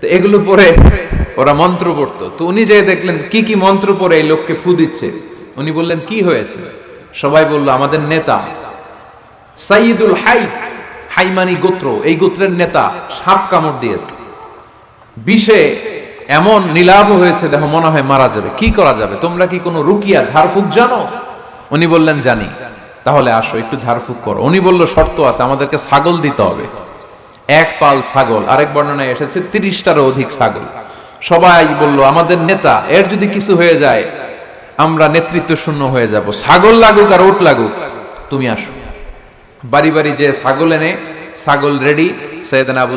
তো এগুলো পরে ওরা মন্ত্র পড়তো তো উনি যে দেখলেন, কি কি মন্ত্র পরে এই লোককে ফু দিচ্ছে? উনি বললেন, কি হয়েছে? সবাই বলল, আমাদের নেতা সাইদুল হাই, হাইমানি গোত্র, এই গোত্রের নেতা সাপ কামড় দিয়েছে। বিষে এমন নীলাভ হয়েছে, দেখো, মনে হয় মারা যাবে। কি করা যাবে? তোমরা কি কোনো রুকিয়া ঝাড়ফুক জানো? উনি বললেন, জানি। তাহলে আসো, একটু ঝাড়ফুক করো। উনি বলল, শর্ত আছে, আমাদেরকে ছাগল দিতে হবে। এক পাল ছাগল, আরেক বর্ণনায় এসেছে তিরিশটারও অধিক ছাগল। সবাই বলল, আমাদের নেতা, এর যদি কিছু হয়ে যায়, আমরা নেতৃত্ব শূন্য হয়ে যাব। ছাগল লাগুক আর ওট লাগুক, তুমি আসো। বাড়ি বাড়ি যে ছাগল এনে, ছাগল রেডি সৈয়দান আবু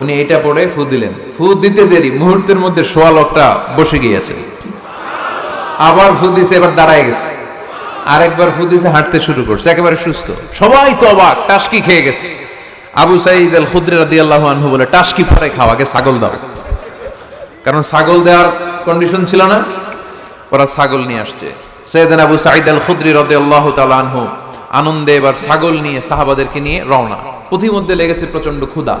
উনি এটা পড়ে ফু দিলেন। ফু দিতে দেরি, মুহূর্তের মধ্যে সোয়া লোকটা বসে গিয়েছে। আবার ফু দিছে, এবার দাঁড়ায় গেছে। আরেকবার ফু দিছে, হাঁটতে শুরু করছে, একেবারে সুস্থ। সবাই তো অবাক, টাসকি খেয়ে গেছে। আবু সাইদ আল খুদ্রি রাদিয়াল্লাহু আনহু বলে, টাসকি পরে খাওয়াকে ছাগল দাও। কারণ ছাগল দেওয়ার কন্ডিশন ছিল না, ওরা ছাগল নিয়ে আসছে। সৈয়দান আবু সাইদ আল খুদ্রি রাদিয়াল্লাহু তাআলা আনহু আনন্দে এবার ছাগল নিয়ে, সাহাবাদেরকে নিয়ে রওনা। পথিমধ্যে লেগেছে প্রচণ্ড ক্ষুধা।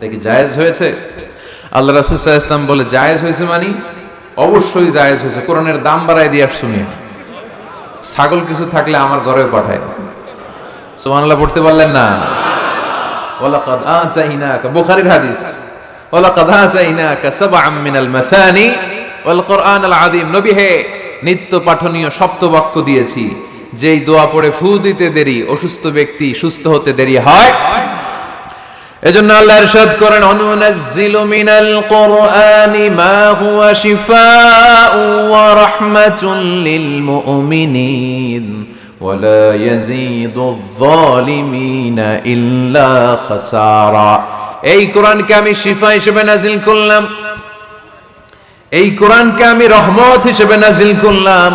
দেখি জায়েজ হয়েছে? আল্লাহ রাসুল্লাহ ইসলাম বলে, জায়েজ হয়েছে মানে? অবশ্যই জায়েজ হয়েছে। কোরআনের দাম বাড়ায় দিয়ে আসছো ছাগল কিছু থাকলে আমার ঘরে পাঠায়। সুবহানাল্লাহ, পড়তে পারলেন না? হে, নিত্য পাঠনীয় দিয়েছি। যেই দোয়া পড়ে ফু দিতে দেরি, অসুস্থ ব্যক্তি সুস্থ হতে দেরি হয় এজন্য আল্লাহ ইরশাদ করেন অনুনাজ্জিলু মিনাল কোরআনি মা হুয়া শিফাউ ওয়া রাহমাতুল লিল মুমিনিন ولا يزيد الظالمين إلا خسارا এই কোরআনকে আমি শিফা হিসেবে নাজিল করলাম এই কোরআনকে আমি রহমত হিসেবে নাজিল করলাম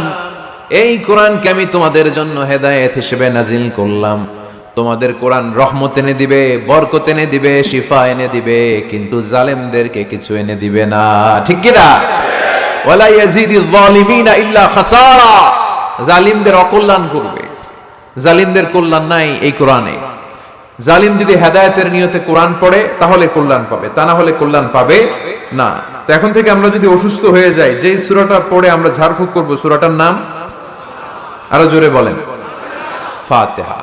এই কোরআনকে আমি তোমাদের জন্য হেদায়েত হিসেবে নাজিল করলাম তোমাদের কোরআন রহমত এনে দিবে, বরকত এনে দিবে, শিফা এনে দিবে, কিন্তু জালেমদেরকে কিছু এনে দিবে না। ঠিক কিনা ওয়ালা জালিমদের অকল্যাণ করবে। জালিমদের কল্যাণ নাই এই কোরআনে। জালিম যদি হেদায়েতের নিয়তে কোরআন পড়ে, তাহলে কল্যাণ পাবে, তা না হলে কল্যাণ পাবে না। তো এখন থেকে আমরা যদি অসুস্থ হয়ে যাই, যেই সূরাটা পড়ে আমরা ঝাড়ফুঁক করব, সূরাটার নাম? আরও জোরে বলেন। ফাতিহা।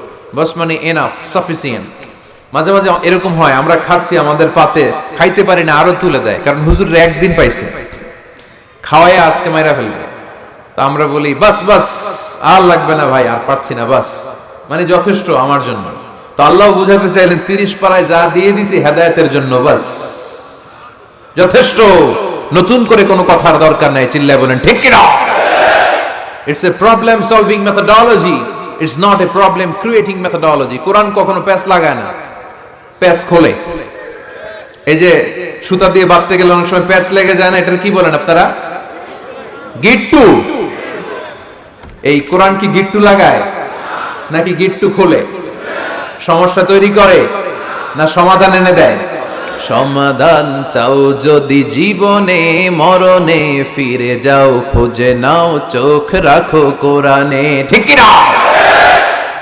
বাস মানে এনাফ সাফিসিয়েন্ট মাঝে মাঝে এরকম হয়, আমরা খাচ্ছি, আমাদের পাতে, খাইতে পারি না, আরও তুলে দেয়, কারণ হুজুর একদিন পাইছে। খাওয়াই আজকে মাইরা ফেলবে। তা আমরা বলি, বাস বাস, আর লাগবে না ভাই, আর পাচ্ছি না, বাস। মানে যথেষ্ট আমার জন্য। তো আল্লাহ বুঝাতে চাইলেন, তিরিশ পাড়ায় যা দিয়ে দিছি, হেদায়তের জন্য, বাস। যথেষ্ট। নতুন করে কোনো কথার দরকার নাই, চিল্লায় বলেন, ঠিক কিনা? It's a problem solving methodology it's not a problem creating methodology Quran কখনো প্যাচ লাগায় না। প্যাচ খোলে। এই যে সুতা দিয়ে বাঁধতে গেলে অনেক সময় প্যাচ লেগে যায় না, এটার কি বলেন আপনারা? গিট্টু। এই কোরআন কি গিট্টু লাগায়? নাকি গিট্টু খোলে? সমস্যা তৈরি করে না সমাধান এনে দেয়? সমাধান চাও যদি জীবনে, মরণে ফিরে যাও, খুঁজে নাও, চোখ রাখো কোরআনে। ঠিক না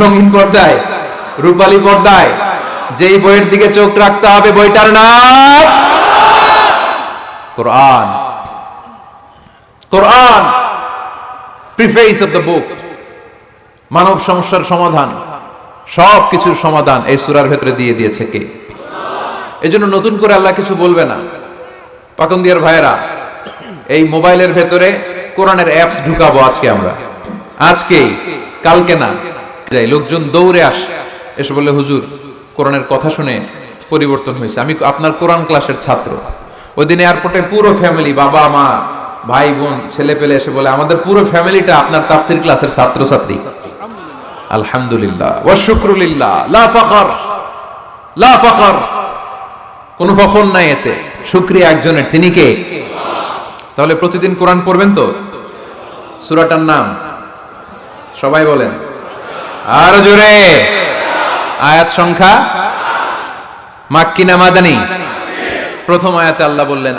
রঙিন পর্দায়, রূপালী পর্দায়, যেই বইয়ের দিকে চোখ রাখতে হবে, বইটার নাম Quran. Quran preface of the book মানব সমস্যার সমাধান সব কিছুর সমাধান এই সুরার ভেতরে দিয়ে দিয়েছে কে? এই জন্য নতুন করে আল্লাহ কিছু বলবে না। পাকন্দিয়ার ভাইয়েরা, এই মোবাইলের ভেতরে কোরআনের অ্যাপস ঢুকাবো আজকে আমরা। আজকেই, কালকে না যাই লোকজন দৌড়ে আস। এসে বলে, হুজুর, কোরআনের কথা শুনে পরিবর্তন হয়েছে। আমি আপনার কোরআন ক্লাসের ছাত্র। ওই দিন এয়ারপোর্টে পুরো ফ্যামিলি, বাবা, মা, ভাই, বোন, ছেলে পেলে এসে বলে, আমাদের পুরো ফ্যামিলিটা আপনার তাফসির ক্লাসের ছাত্রছাত্রী। আলহামদুলিল্লাহ। ওয়া শুকরুলিল্লাহ। লা ফখর। লা ফখর। কোনো ফখর নাই এতে। শুকরিয়া একজনের। তিনি কে? তাহলে প্রতিদিন কোরআন পড়বেন তো? সূরাটার নাম? সবাই বলেন। আর জোরে। আয়াত সংখ্যা? মাক্কি না মাদানি? প্রথম আয়াতে আল্লাহ বললেন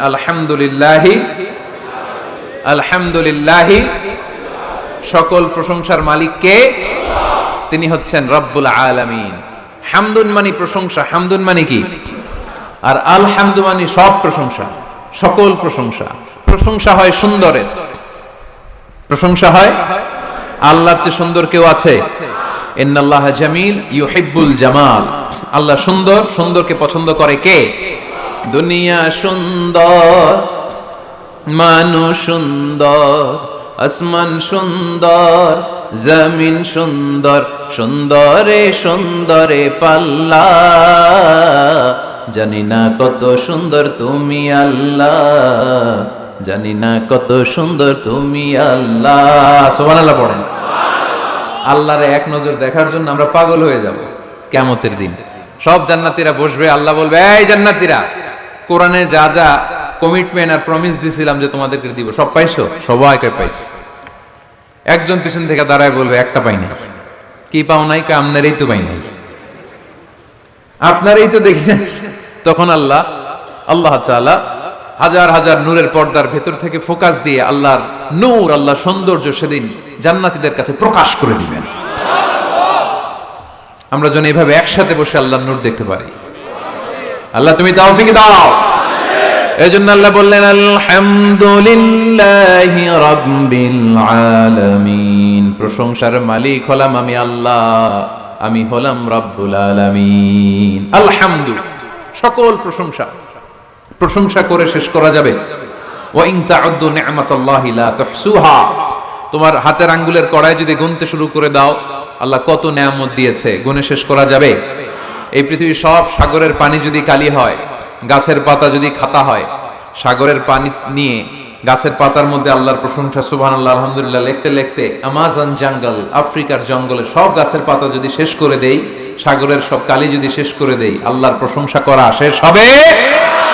সকল প্রশংসার মালিক কে তিনি হচ্ছেন রব্বুল আলামিন। হামদুন মানি প্রশংসা, হামদুন মানি কি? আর আলহামদু মানি সব প্রশংসা, সকল প্রশংসা। প্রশংসা হয় সুন্দরের। প্রশংসা হয় আল্লাহর চেয়ে সুন্দর কেউ আছে? ইন্নাল্লাহ জামিল ইউহিব্বুল জামাল। আল্লাহ সুন্দর, সুন্দরকে পছন্দ করে কে? দুনিয়া সুন্দর, মানুষ সুন্দর, আসমান সুন্দর, জমিন সুন্দর, সুন্দরে সুন্দরে পাল্লা। জানি না কত সুন্দর তুমি আল্লাহ, জানি না কত সুন্দর তুমি আল্লাহ। সোহানাল্লাহ পড়েন। আল্লাহরে এক নজর দেখার জন্য আমরা পাগল হয়ে যাব কেমতের দিন। সব জান্নাতীরা বসবে, আল্লাহ বলবে, এই জান্নাতীরা, কোরআনে যা যা কমিটমেন্ট আর প্রমিস দিছিলাম যে তোমাদেরকে দিব, সব পাইছো? সবাইকে পাইছি। একজন পিছন থেকে দাঁড়ায় বলবে, একটা পাই নাই। কি পাও নাই? কা, আপনারই তো পাই নাই। আপনারই তো দেখি তখন আল্লাহ আল্লাহ চালা হাজার হাজার নূরের পর্দার ভেতর থেকে ফোকাস দিয়ে আল্লাহর নূর আল্লাহ সৌন্দর্য সেদিন জান্নাতীদের কাছে প্রকাশ করে দিবেন। আমরা যেন এইভাবে একসাথে বসে আল্লাহর নূর দেখতে পারি। আল্লাহ তুমি তাওফিক দাও। এই জন্য আল্লাহ বললেন, আলহামদুলিল্লাহ রাব্বিল আলামিন। প্রশংসার মালিক হলাম আমি আল্লাহ, আমি হলাম রব্বুল আলামিন। আলহামদু সকল প্রশংসা। প্রশংসা করে শেষ করা যাবে। তোমার হাতের আঙ্গুলের কড়াই যদি গুনতে শুরু করে দাও, আল্লাহ কত নেয়ামত দিয়েছে, গুনে শেষ করা যাবে। এই পৃথিবীর সব সাগরের পানি যদি কালি হয়, গাছের পাতা যদি খাতা হয়, সাগরের পানি নিয়ে গাছের পাতার মধ্যে আল্লাহর প্রশংসা সুবহান আল্লাহ আলহামদুলিল্লাহ, লিখতে লিখতে আমাজন জঙ্গল, আফ্রিকার জঙ্গলে সব গাছের পাতা যদি শেষ করে দেই, সাগরের সব কালি যদি শেষ করে দেই, আল্লাহর প্রশংসা করা শেষ হবে।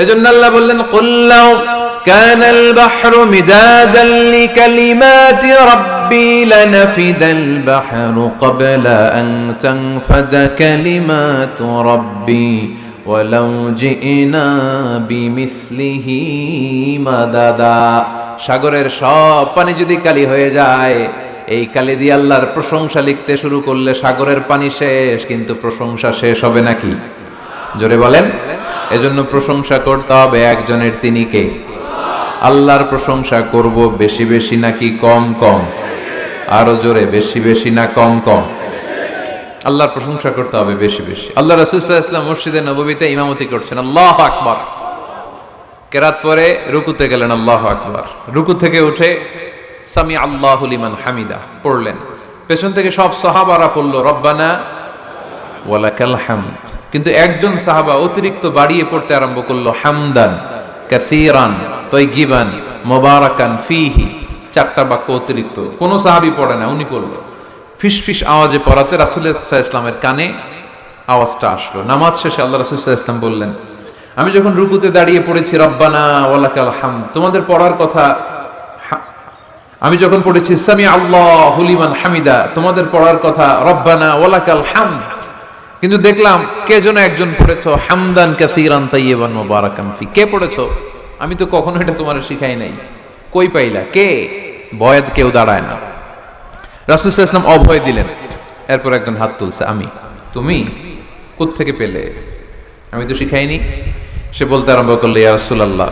এজন্য আল্লাহ বললেন কুল্লাউ كان البحر مدادا لكلمات ربي لنفد البحر قبل أن تنفد كلمات ربي ولو جئنا بمثله مددا সাগরের সব পানি যদি কালি হয়ে যায় এই কালি দিয়ে আল্লাহর প্রশংসা লিখতে শুরু করলে সাগরের পানি শেষ কিন্তু প্রশংসা শেষ হবে নাকি জোরে বলেন এজন্য প্রশংসা করতে হবে একজনের তিনি কে? আল্লাহর প্রশংসা করব বেশি বেশি নাকি কম কম? আরও জোরে, বেশি বেশি না কম কম? আল্লাহর প্রশংসা করতে হবে বেশি বেশি। আল্লাহ রাসুল্লাহ মসজিদে নবীতে ইমামতি করছেন। আল্লাহ আকবার। কেরাত পরে রুকুতে গেলেন, আল্লাহ আকবার। রুকু থেকে উঠে সামি আল্লাহ লিমান হামিদা পড়লেন। পেছন থেকে সব সাহাবারা পড়ল, রব্বানা ওয়ালাকাল হামদ। কিন্তু একজন সাহাবা অতিরিক্ত বাড়িয়ে পড়তে আরম্ভ করল, হামদান, কাসিরান তৈগিবান মোবারাকান, ফিহি, চারটা বাক্য অতিরিক্ত। কোনো সাহাবি পড়ে না, উনি পড়ল ফিস ফিস আওয়াজে পড়াতে রাসুল্লাহ ইসলামের কানে আওয়াজটা আসলো। নামাজ শেষে আল্লাহ রাসুল্লাহ ইসলাম বললেন, আমি যখন রুকুতে দাঁড়িয়ে পড়েছি, রব্বানা ওয়ালাকাল হাম তোমাদের পড়ার কথা আমি যখন পড়েছি সামি আল্লাহ হুলিমান হামিদা, তোমাদের পড়ার কথা, রব্বানা ওয়ালাকাল হাম কিন্তু দেখলাম, কে যেন একজন পড়েছ, হামদান কাসিরান তাইয়িবান মুবারাকান ফি। কে পড়েছ? আমি তো কখনো এটা তোমার শিখাই নাই। কই পাইলা? কে? বয়েদ কেউ দাঁড়ায় না। রাসূল ওয়াসাল্লাম অভয় দিলেন। এরপর একজন হাত তুলছে, আমি? তুমি? থেকে পেলে? আমি তো শিখাইনি। সে বলতে আরম্ভ করলে, ইয়া রাসূলুল্লাহ,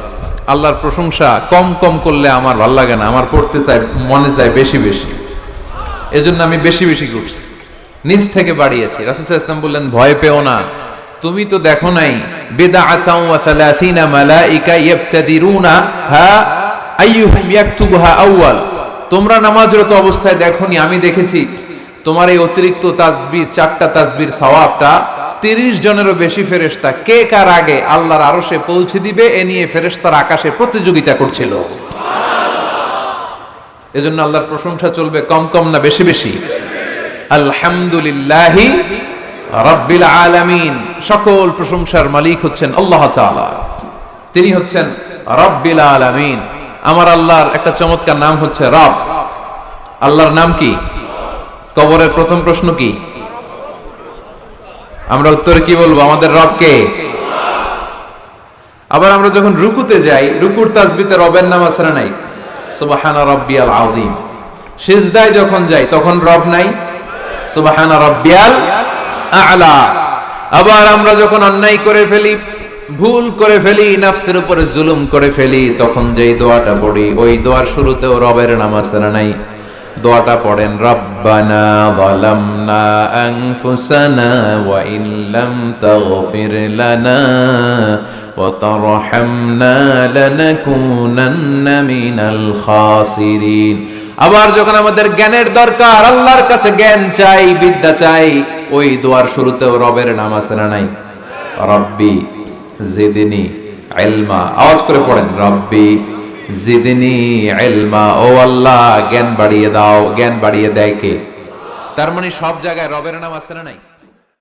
আল্লাহর প্রশংসা কম কম করলে আমার ভালো লাগে না। আমার পড়তে চাই মনে চায় বেশি বেশি। এজন্য আমি বেশি বেশি করছি নিজ থেকে বাড়িয়েছি। রাসূল ইসলাম বললেন ভয় পেও না। তুমি তো দেখো নাই বেদা ওয়া সালাসিনা মালাইকা ইয়াবতাদিরুনা হা আইয়ুহুম ইয়াকতুবুহা আউয়াল। তোমরা নামাজরত অবস্থায় দেখোনি আমি দেখেছি। তোমার এই অতিরিক্ত তাসবির চারটা তাসবির সওয়াবটা তিরিশ জনেরও বেশি ফেরেশতা। কে কার আগে আল্লাহর আরশে পৌঁছে দিবে এ নিয়ে ফেরেশতার আকাশে প্রতিযোগিতা করছিল। এজন্য আল্লাহর প্রশংসা চলবে কম কম না বেশি বেশি। আলহামদুলিল্লাহি রাব্বিল আলামিন। সকল প্রশংসার মালিক হচ্ছেন আল্লাহ তাআলা। তিনি হচ্ছেন রাব্বিল আলামিন। আমার আল্লাহর একটা চমৎকার নাম হচ্ছে রব। আল্লাহর নাম কি? কবরের প্রথম প্রশ্ন কি? আমরা উত্তরে কি বলব? আমাদের রব কে? আবার আমরা যখন রুকুতে যাই, রুকুর তাসবিতে রবের নাম না নাই? সুবহানা রাব্বিয়াল আযীম। সিজদায় যখন যাই, তখন রব নাই? আলা। আবার আমরা যখন অন্যায় করে ফেলি, ভুল করে ফেলি, নাফসের উপরে জুলুম করে ফেলি, তখন যেই দোয়াটা পড়ি, ওই দোয়ার শুরুতেও রবের নাম আসরা নাই? দোয়াটা পড়েন, রব্বানা যালামনা আনফুসানা ওয়া ইন তাগফির লানা ওয়া তারহামনা লানাকুনান্না মিনাল খাসিরিন। আবার যখন আমাদের জ্ঞানের দরকার, আল্লাহর কাছে জ্ঞান চাই, বিদ্যা চাই, ওই দোয়ার শুরুতেও রবের নাম আছে না নাই? রব্বি জিদিনি ইলমা। আওয়াজ করে পড়েন, রব্বি জিদিনি ইলমা। ও আল্লাহ, জ্ঞান বাড়িয়ে দাও, জ্ঞান বাড়িয়ে দেয় কে? তার মানে সব জায়গায় রবের নাম আছে না নাই?